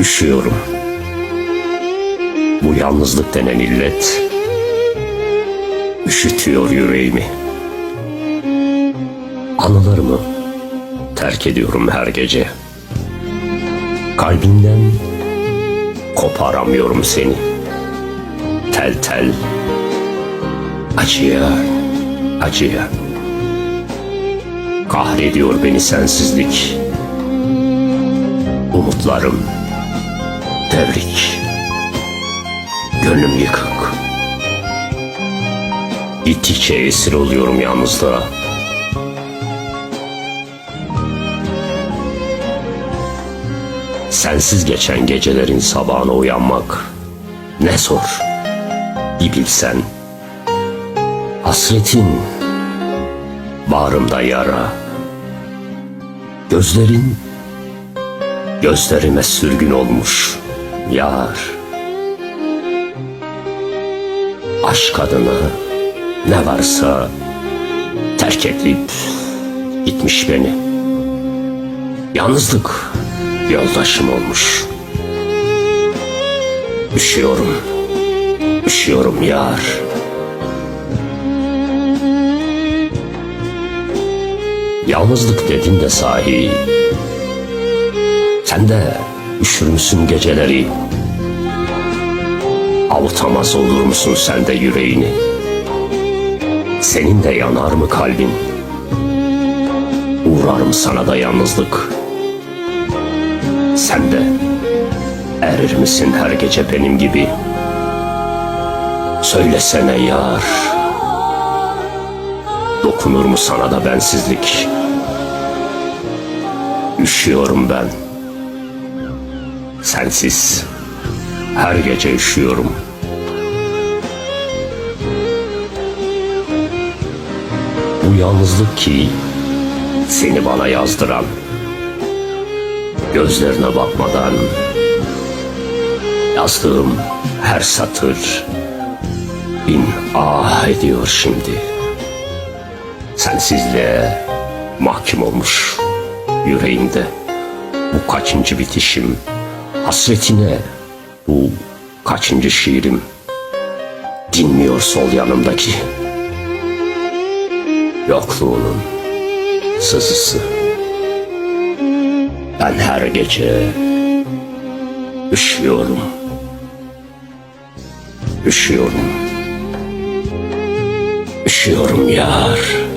Üşüyorum. Bu yalnızlık denen illet üşütüyor yüreğimi. Anılarımı terk ediyorum her gece. Kalbimden koparamıyorum seni. Tel tel acıya acıya kahrediyor beni sensizlik. Umutlarım devrik. Gönlüm yıkık. Gittikçe esir oluyorum yalnızlığa. Sensiz geçen gecelerin sabahına uyanmak ne zor. Bir bilsen. Hasretin bağrımda yara. Gözlerin gözlerime sürgün olmuş yar. Aşk adına ne varsa terk edip gitmiş beni. Yalnızlık yoldaşım olmuş. Üşüyorum, üşüyorum yar. Yalnızlık dedin de sahi. Sen de üşür müsün geceleri? Avutamaz olur musun sen de yüreğini? Senin de yanar mı kalbin? Uğrar sana da yalnızlık? Sen de erir misin her gece benim gibi? Söylesene yar. Dokunur mu sana da bensizlik? Üşüyorum ben. Sensiz her gece üşüyorum. Bu yalnızlık ki seni bana yazdıran gözlerine bakmadan yazdığım her satır bin ah ediyor şimdi. Sensizliğe mahkum olmuş yüreğimde. Bu kaçıncı bitişim, hasretine bu kaçıncı şiirim. Dinmiyor sol yanımdaki yokluğunun sızısı. Ben her gece üşüyorum. Üşüyorum. Üşüyorum yar.